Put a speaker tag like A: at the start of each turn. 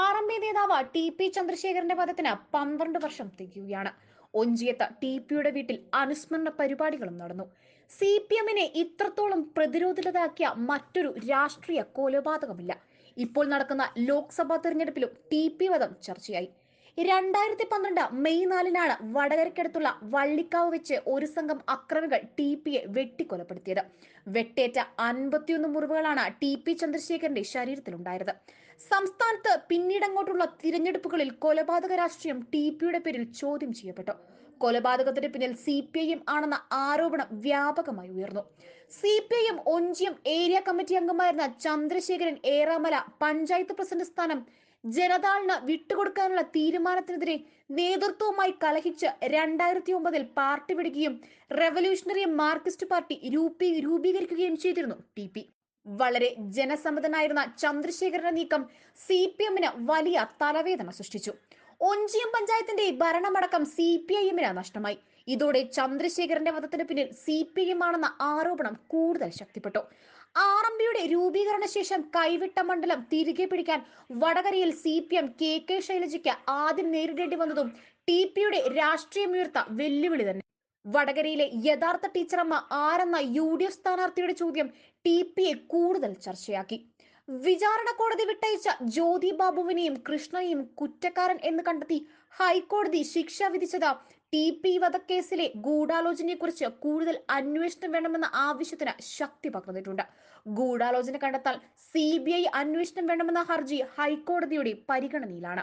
A: R M P നേതാവ് T P ചന്ദ്രശേഖരന്റെ വധത്തിന് പന്ത്രണ്ട് വർഷം തികയുകയാണ്. ഒഞ്ചിയത്ത് ടി പിയുടെ വീട്ടിൽ അനുസ്മരണ പരിപാടികളും നടന്നു. സി പി എമ്മിനെ ഇത്രത്തോളം പ്രതിരോധിതരാക്കിയ മറ്റൊരു രാഷ്ട്രീയ കൊലപാതകമില്ല. ഇപ്പോൾ നടക്കുന്ന ലോക്സഭാ തെരഞ്ഞെടുപ്പിലും ടി പി വധം ചർച്ചയായി. രണ്ടായിരത്തി പന്ത്രണ്ട് മെയ് നാലിനാണ് വടകരക്കടുത്തുള്ള വള്ളിക്കാവ് വെച്ച് ഒരു സംഘം അക്രമികൾ ടി പിയെ വെട്ടിക്കൊലപ്പെടുത്തിയത്. വെട്ടേറ്റ അൻപത്തിയൊന്ന് മുറിവുകളാണ് ടി പി ചന്ദ്രശേഖരന്റെ ശരീരത്തിലുണ്ടായത്. സംസ്ഥാനത്ത് പിന്നീടങ്ങോട്ടുള്ള തിരഞ്ഞെടുപ്പുകളിൽ കൊലപാതക രാഷ്ട്രീയം ടി പിയുടെ പേരിൽ ചോദ്യം ചെയ്യപ്പെട്ടു. കൊലപാതകത്തിന് പിന്നിൽ സി പി ഐ എം ആണെന്ന ആരോപണം വ്യാപകമായി ഉയർന്നു. C P I M Onchiyam area committee അംഗമായിരുന്ന ചന്ദ്രശേഖരൻ ഏറാമല പഞ്ചായത്ത് പ്രസിഡന്റ് സ്ഥാനം ജനതാളിന് വിട്ടുകൊടുക്കാനുള്ള തീരുമാനത്തിനെതിരെ നേതൃത്വവുമായി കലഹിച്ച് രണ്ടായിരത്തി ഒമ്പതിൽ പാർട്ടി വിടുകയും റെവല്യൂഷണറി മാർക്സിസ്റ്റ് പാർട്ടി രൂപീ രൂപീകരിക്കുകയും ചെയ്തിരുന്നു. T P. വളരെ ജനസമ്മതനായിരുന്ന ചന്ദ്രശേഖരന്റെ നീക്കം സി പി എമ്മിന് വലിയ തലവേദന സൃഷ്ടിച്ചു. ഒഞ്ചിയം പഞ്ചായത്തിന്റെ ഭരണമടക്കം സി പി ഐ എമ്മിന് നഷ്ടമായി. ഇതോടെ ചന്ദ്രശേഖരന്റെ വധത്തിന് പിന്നിൽ സി പി എം ആണെന്ന ആരോപണം കൂടുതൽ ശക്തിപ്പെട്ടു. ആർ എം പിയുടെ രൂപീകരണ ശേഷം കൈവിട്ട മണ്ഡലം തിരികെ പിടിക്കാൻ വടകരയിൽ C P M K K ശൈലജയ്ക്ക് ആദ്യം നേരിടേണ്ടി വന്നതും ടി പിയുടെ രാഷ്ട്രീയമുയർത്ത വെല്ലുവിളി തന്നെ. വടകരയിലെ യഥാർത്ഥ ടീച്ചറമ്മ ആരെന്ന യു ഡി എഫ് സ്ഥാനാർത്ഥിയുടെ ചോദ്യം ടി പിയെ കൂടുതൽ ചർച്ചയാക്കി. വിചാരണ കോടതി വിട്ടയച്ച ജ്യോതി ബാബുവിനെയും കൃഷ്ണനെയും കുറ്റക്കാരൻ എന്ന് കണ്ടെത്തി ഹൈക്കോടതി ശിക്ഷ വിധിച്ചത് ടി പി വധക്കേസിലെ ഗൂഢാലോചനയെ കുറിച്ച് കൂടുതൽ അന്വേഷണം വേണമെന്ന ആവശ്യത്തിന് ശക്തി പകർന്നിട്ടുണ്ട്. ഗൂഢാലോചന കണ്ടെത്താൻ സി ബി ഐ അന്വേഷണം വേണമെന്ന ഹർജി ഹൈക്കോടതിയുടെ പരിഗണനയിലാണ്.